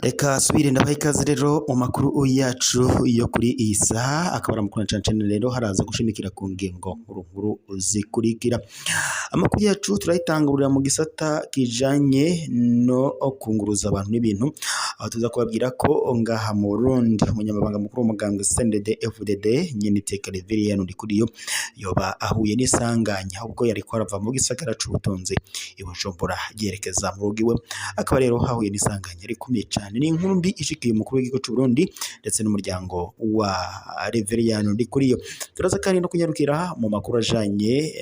reka subire ndabaha ikaze rero mu makuru yacu yo kuri iyi saha. Akaba ari amakuru cyane cyane rero haraza gushimikira ku ngingo nkuru nkuru zikurikira. Amakuru yacu turayitangurira mu gisata kijanye no kunguruza abantu n'ibintu aho tuza kubabwira ko ngaha mu Burundi umunyamabanga mukuru w'umuganga CNDD FDD nyene iteka Reverien Ndikuriyo yoba ahuye n'isanganya ubwo yari ko arava mu gisagara c'ubutunzi i Bujumbura yerekeza mu rugo akaba rero hahuye n'isanganya rikomeye cyane ni inkuru mbi ishikiye umukuru w'igihugu c'u Burundi ndetse n'umuryango wa Reverien Ndikuriyo. Turaza kandi no kunyarukira mu makuru ajanye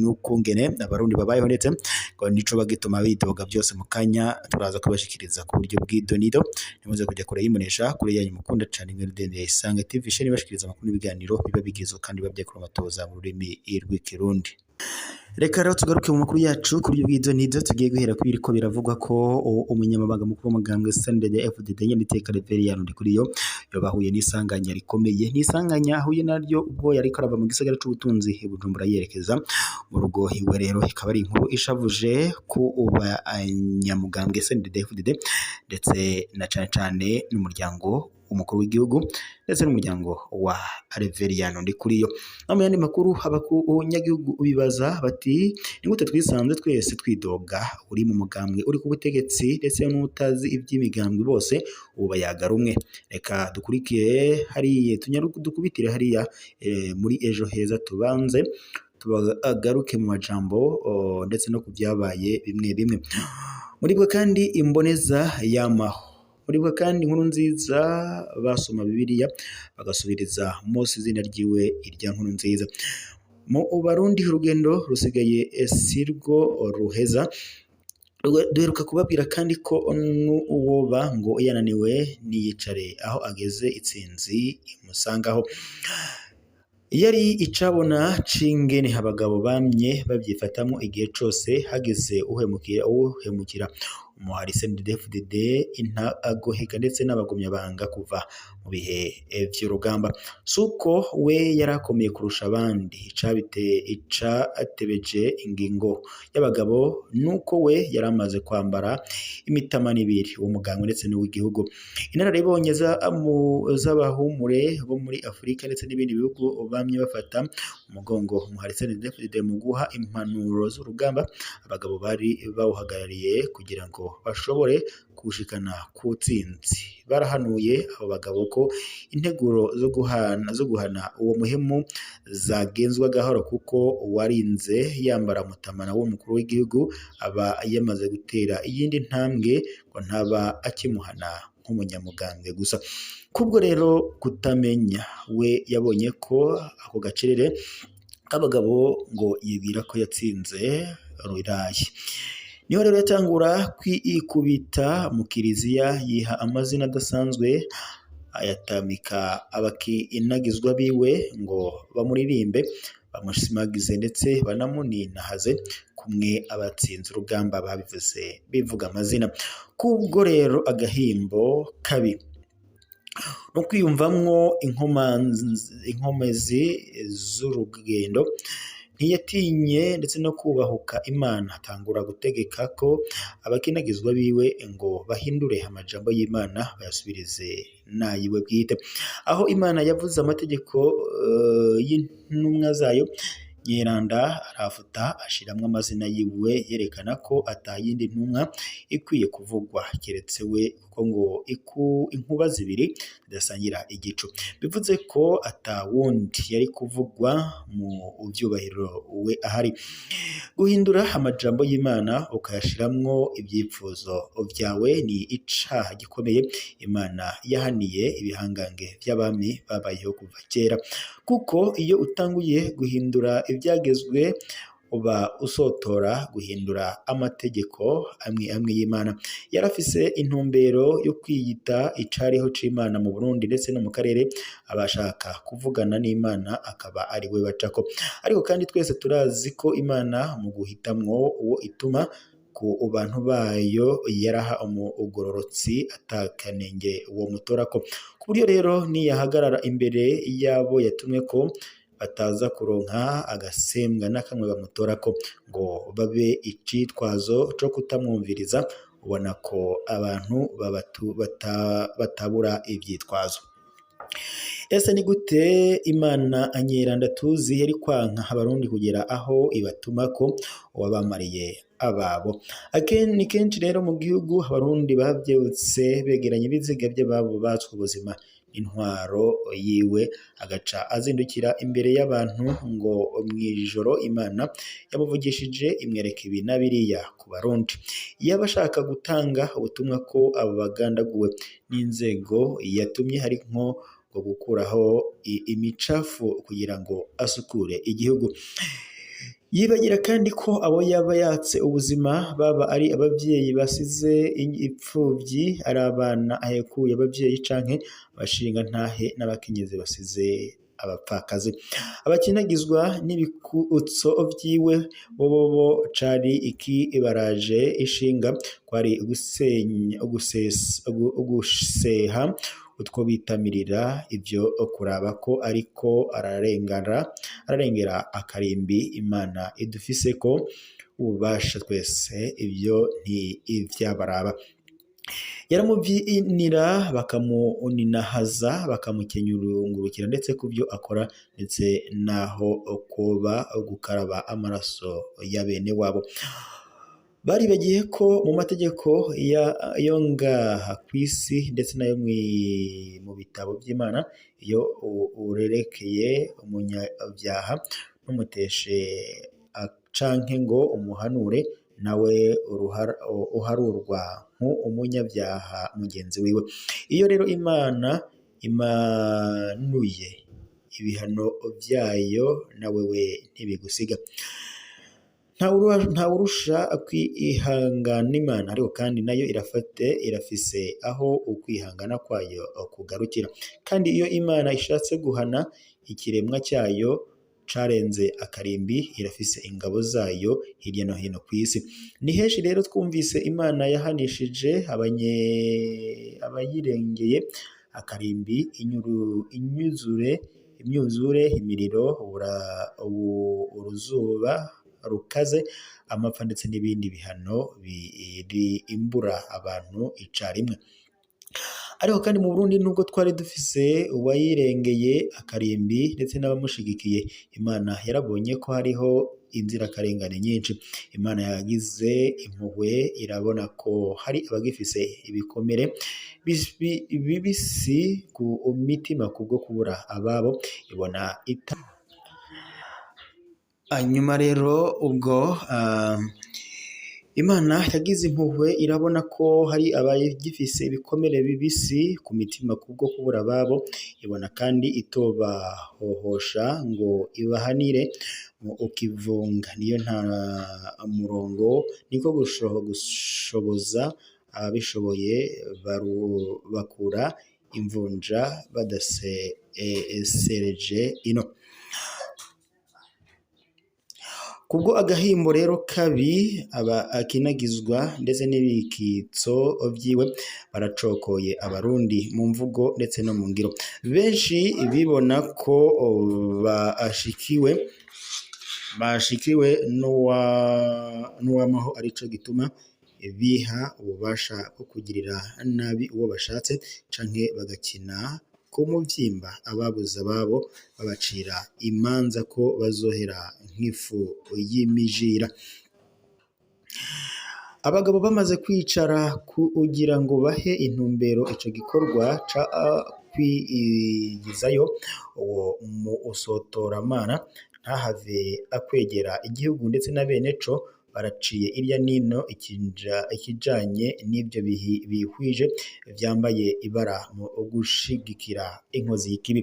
n'ukungene abarundi babayeho ndetse nico bagituma bidoga byose mu kanya turaza kubashikiriza ku buryo bw'idonido ntimuze kujya kure yimunesha kure yanyu mukunda cyane mwe rudende isanga TV sheni bashikiriza amakuru n'ibiganiro biba bigizwe kandi biba byakora amatoza mu rurimi rw'ikirundi. Reka rero tugaruke mu makuru yacu kuri bw'izo nizo tugiye guhera ku biriko biravugwa ko umunyamabanga mukuru w'umugambwe CNDD FDD nyene iteka Reverien Ndikuriyo yobahuye n'isanganya rikomeye. N'isanganya ahuye naryo ubwo yari karava mu gisagara c'ubutunzi i Bujumbura yerekeza mu rugo iwe rero. Ikaba ari inkuru ishavuje ku banyamugambwe CNDD FDD ndetse na cane cane n'umuryango umukuru w'igihugu ndetse n'umuryango wa Reverien Ndikuriyo no mu yandi makuru abanyagihugu bibaza bati ni gute twisanze twese twidoga uri mu mugambwe uri ku butegetsi ndetse n'utazi iby'imigambwe bose ubu bayaga rumwe? Reka dukurikiye hariya dukubitire hariya e, muri ejo heza tubanze tubagaruke mu majambo ndetse no ku byabaye bimwe bimwe. Muri bwo kandi imboneza yamaho muri bwo kandi inkuru nziza basoma bibiliya bagasubiriza Mose izina ryiwe irya nkuru nziza. Mu barundi urugendo rusigaye sirwo ruheza duheruka kubabwira kandi ko n'uwoba ngo yananiwe niyicare aho ageze itsinzi imusangaho. Yari icabona cingene abagabo bamye babyifatamo igihe cose hageze uhemukira uhemukira. Umuhari CNDD-FDD intagoheka ndetse n'abagumyabanga kuva mu bihe vy'urugamba suko we yarakomeye kurusha abandi. Icatebeje ingingo y'abagabo nuko we yaramaze kwambara imitama n'ibiri uwo muganga ndetse n'uw'igihugu. Inararibonye z'abahumure bo muri Afurika ndetse n'ibindi bihugu bamye bafata umugongo umuhari CNDD-FDD mu guha impanuro z'urugamba abagabo bari bawuhagarariye kugira ngo bashobore kushikana ku tsinzi barahanuye abo bagabo ko integuro zo guhana uwo muhemu zagenzwa gahoro kuko uwarinze yambara mutamana w'umukuru w'igihugu aba yamaze gutera iyindi ntambwe ngo ntaba akimuhana nk'umunyamugambwe gusa. Kubwo rero kutamenya we yabonye ko ako gacerere k'abagabo ngo yibwira ko yatsinze rurayi ni ho rero yatangura kwikubita mu kiliziya yiha amazina adasanzwe ayatamika abakinagizwa biwe ngo bamuririmbe bamushimagize ndetse banamuninahaze kumwe abatsinze urugamba babivuze bivuga amazina. Kubwo rero agahimbo kabi no kwiyumvamwo inkomezi z'urugendo ntiyatinye ndetse no kubahuka imana atangura gutegeka ko abakinagizwa biwe ngo bahindure amajambo y'imana bayasubirize nayiwe bwite. Aho imana yavuze amategeko uh, y'intumwa zayo nyiranda arafuta ashiramwo amazina yiwe yerekana ko atayindi ntumwa ikwiye kuvugwa keretse we kuko ngo inkuba zibiri zidasangira igicu. Bivuze ko atawundi yari kuvugwa mu byubahiro we ahari. Guhindura amajambo y'imana ukayashiramwo ibyifuzo byawe ni icaha gikomeye. Imana yahaniye ibihangange by'abami babayeho kuva kera. Kuko iyo utanguye guhindura ibyagezwe uba usotora guhindura amategeko amwe amwe y'Imana. Yarafise intumbero yo kwiyita icariho c'Imana mu Burundi ndetse no mu karere abashaka kuvugana n'Imana akaba ari we bacako. Ariko kandi twese turazi ko Imana mu guhitamwo uwo ituma ku bantu bayo yaraha umugororotsi atakanenge uwo mutorako. Ku buryo rero niyahagarara imbere yabo yatumwe ko bataza kuronka agasembwa n'akamwe bamutorako ngo babe icitwazo co kutamwumviriza ubona ko abantu batabura ivyitwazo ese ni gute imana anyeranda tuzi yari kwanka abarundi kugera aho ibatumako uwabamariye ababo? Ni kenshi rero mu gihugu abarundi bavyutse begeranya ibiziga by'ababo batswe ubuzima. Intwaro yiwe agaca azindukira imbere y'abantu ngo mw'ijoro imana yamuvugishije imwereka ibi na biriya ku barundi. Yaba ashaka gutanga ubutumwa ko abo bagandaguwe n'inzego yatumye hari nko gukuraho imicafu kugira ngo asukure igihugu. Yibagira kandi ko abo yaba yatse ubuzima baba ari abavyeyi basize i- ipfuvyi ari abana ahekuye abavyeyi canke abashinga ntahe n'abakenyezi basize abapfakazi. Abakinagizwa n'ibikutso vyiwe bobobo cari ikibaraje ishinga. Kwari uguseha utwo bitamirira ivyo kuraba ko ariko ararengana ararengera akarimbi imana idufiseko. Ububasha twese ibyo nti ivyabaraba yaramuvyinira bakamuninahaza bakamukenyurungurukira ndetse ku byo akora ndetse naho koba gukaraba amaraso ya bene wabo. Baribagiye ko mu mategeko yo ngaha ku isi ndetse n'ayo mu bitabo by'imana iyo urerekeye umunyabyaha ntumuteshe a- canke ngo umuhanure nawe uharurwa nk'umunyabyaha mugenzi wiwe. Iyo rero imana imanuye ibihano vyayo nawe we ntibigusiga. Ntawurusha kwihangana imana ariko kandi na yo irafate irafise aho ukwihangana kwayo kugarukira. Kandi iyo imana ishatse guhana ikiremwa cyayo carenze akarimbi irafise ingabo zayo hirya no hino ku isi. Ni henshi rero twumvise imana yahanishije abayirengeye akarimbi inyuzure imyuzure imiriro uruzuba rukaze amapfa ndetse n'ibindi bihano birimbura abantu icarimwe. Ariko kandi mu Burundi nubwo twari dufise uwayirengeye akarimbi ndetse n'abamushigikiye Imana yarabonye ko hariho inzirakarengane nyinshi. Imana yagize impuhwe irabona ko hari abagifise ibikomere bis- bi- bibisi ku mitima kubwo kubura ababo ibona ita hanyuma rero ubwo Imana yagize impuhwe irabona ko hari abagifise ibikomere bibisi ku mitima kubwo kubura ababo ibona kandi itobahohosha ngo ibahanire ukivunga. Niyo nta murongo niko gusho- gushoboza ababishoboye bakura imvunja badasereje ino. Kubwo agahimbo rero kabi aba akinagizwa ndetse n'ibikitso vyiwe baracokoye abarundi mu mvugo ndetse no mu ngiro. Benshi bibona ko bashikiwe bashikiwe n'uwa n'uwamaho arico gituma biha ububasha bwo kugirira nabi uwo bashatse canke bagakina ku muvyimba ababuze ababo babacira imanza ko bazohera nk'ifu y'imijira. Abagabo bamaze kwicara kugira ngo bahe intumbero ico gikorwa ca kwigizayo. Uwo mu usotoramana ntahave akwegera igihugu ndetse na bene co baraciye irya nino ikija, ikijanye n'ivyo bihwije vyambaye ibara mu gushigikira inkozi y'ikibi.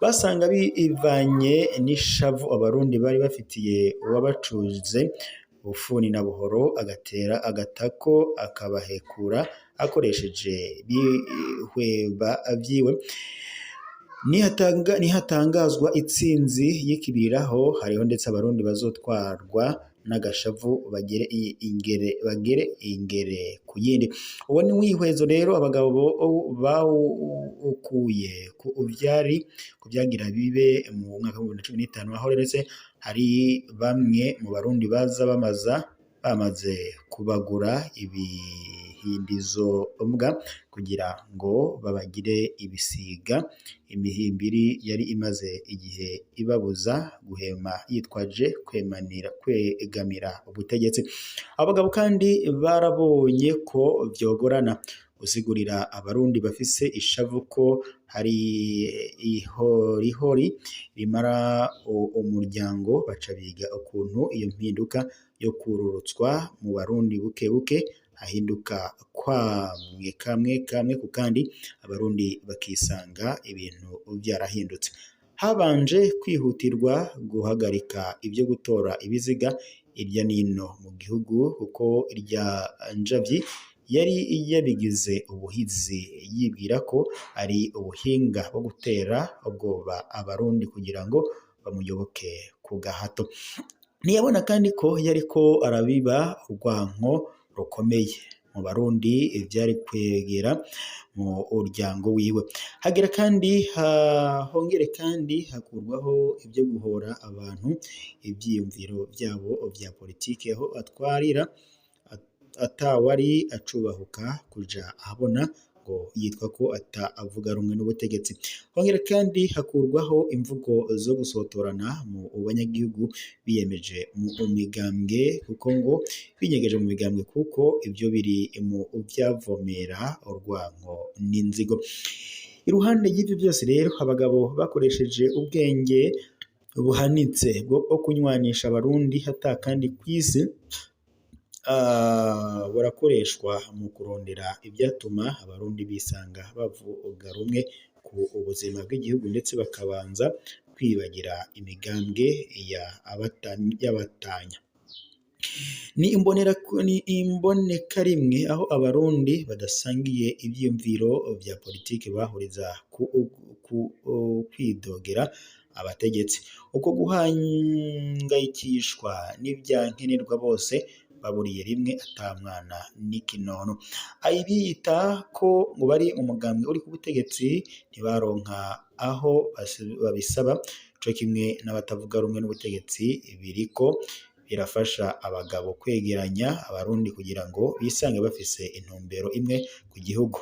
Basanga bivanye n'ishavu abarundi bari bafitiye uwabacuze bufuni na buhoro agatera agatako akabahekura akoresheje bihweba vyiwe. Nihatanga nihatangazwa itsinzi y'ikibiriraho hariho ndetse abarundi bazotwarwa n'agashavu bagere ingere ku yindi. Uwo ni wihwezo rero abagabo bawukuye ku byari ku byagira bibe mu mwaka wa bibiri na cumi n'itanu. Aho rero hari bamwe mu barundi baza bamaza bamaze kubagura ibihindizo mbwa kugira ngo babagire ibisiga. Imihimbiri yari imaze igihe ibabuza guhema yitwaje kwegamira ubutegetsi. Abagabo kandi barabonye ko vyogorana gusigurira abarundi bafise ishavu ko hari ihorihori rimara umuryango baca biga ukuntu iyo mpinduka yo kururutswa mu barundi buke buke hahinduka kwamwe kamwe kamwe ku kandi abarundi bakisanga ibintu byarahindutse. Habanje kwihutirwa guhagarika ibyo gutora ibiziga irya nino mu gihugu kuko irya njavyi yari yabigize ubuhizi yibwira ko ari ubuhinga bwo gutera ubwoba abarundi kugira ngo bamuyoboke ku gahato. Ntiyabona kandi ko yariko arabiba urwanko rukomeye. Mu barundi byari kwegera mu muryango wiwe. Hagera kandi hongere kandi hakurwaho ibyo guhora abantu ibyiyumviro byabo bya politiki. Aho atwarira at- atawari acubahuka kuja ahabona ngo yitwa ko atavuga rumwe n'ubutegetsi. Hongera kandi hakurwaho imvugo zo gusotorana mu banyagihugu biyemeje mu migambwe kuko ngo binyegeje mu migambwe kuko ibyo biri mu byavomera urwanko n'inzigo. Iruhande y'ibyo byose rero abagabo bakoresheje ubwenge buhanitse bwo kunywanisha abarundi hata kandi ku isi. Burakoreshwa mu kurondera ibyatuma abarundi bisanga bavuga rumwe ku ubuzima bw'igihugu ndetse bakabanza kwibagira imigambwe ya abata- y'abatanya. Ni imbonera ni imboneka rimwe aho abarundi badasangiye ibyiyumviro bya politiki bahuriza ku, kwidogera abategetsi. Uko guhangayikishwa n'ibyankenerwa bose baburiye rimwe ata mwana n'ikinono abiyita ko ngo bari umugambwe uri ku butegetsi ntibaronka aho babisaba. Co kimwe n'abatavuga rumwe n'ubutegetsi biriko birafasha abagabo kwegeranya abarundi kugira ngo bisange bafise intumbero imwe ku gihugu.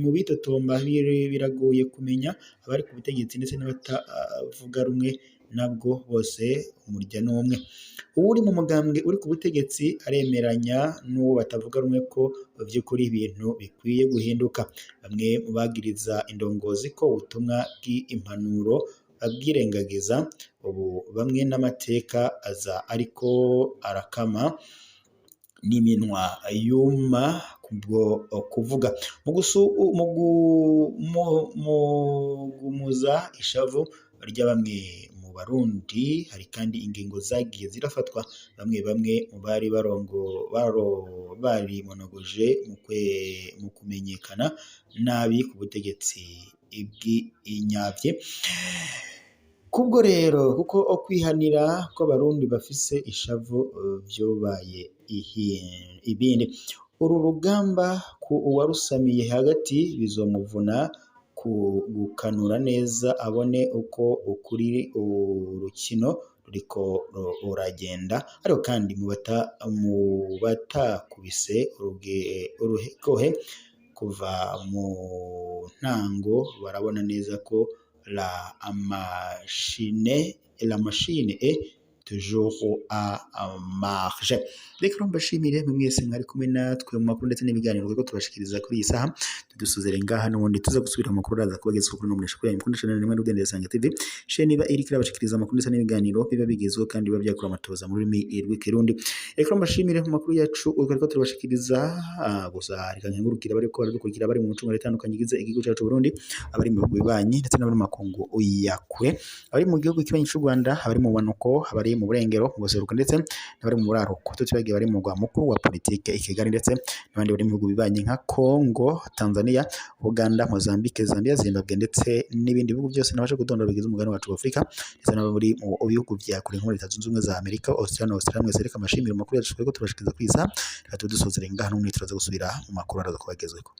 Mu bitotomba bir- biragoye kumenya abari ku butegetsi ndetse n'abatavuga rumwe nabwo bose umurya n'umwe uri mu mugambwe uri ku butegetsi aremeranya n'uwo batavuga rumwe ko mu by'ukuri ibintu bikwiye guhinduka. Bamwe mu bagiriza indongozi ko ubutumwa bw'impanuro babwirengagiza ubu bamwe n'amateka aza ariko arakama n'iminwa yuma kubwo kuvuga. Mu gumuza ishavu rya bamwe barundi hari kandi ingingo zagiye zirafatwa bamwe bamwe mu bari barongo baro bari monogoje mu kumenyekana nabi ku butegetsi bw'inyavye kubwo rero kuko okwihanira kw'abarundi bafise ishavu vyobaye ihi- ibindi uru rugamba ku uwarusamiye hagati bizomuvuna ku gukanura neza abone uko ukuri urukino ruriko ru- uragenda ariko kandi mu bata mu batakubise urugohe kuva mu ntango barabona neza ko la machine la à marge reka rero mbashimire mwe mwese mwari kumwe natwe mu makuru ndetse n'ibiganiro kuko tubashikiriza kuri iyi saha tudusuzere ngaha n'ubundi tuza gusubira mu araza kubageza kuri no munesha kuri mukunda channel n'udende sanga TV she niba iri kirabashikiriza amakuru ndetse n'ibiganiro biba bigezweho kandi biba byakura amatoza mu rurimi rw'ikirundi reka mbashimire mu makuru yacu uko ariko turabashikiriza ah, gusa reka nkengurukira bari ko dukurikira bari mu ncunga itandukanye igize igihugu cyacu Burundi abari mu bibanyi ndetse n'abari mu makungu yakure abari mu gihugu cy'u Rwanda abari mu bumanuko abari mu burengero mu buseruko ndetse n'abari mu buraruko tutibagiye bari mu murwa mukuru wa politike i Kigali ndetse n'abandi bari mu bihugu bibanye nka Congo Tanzania Uganda Mozambique Zambia Zimbabwe ndetse n'ibindi bihugu byose nabashe kudondora bigize umugabane wacu wa Afurika ndetse n'abari mu bihugu bya kure nko Leta Zunze Ubumwe za Amerika Australia na Australia mwese reka amashimire mu makuru yacu twego tubashikiza ku isa reka tudusozere ngaha n'umwe turaza gusubira mu makuru araza kubagezweho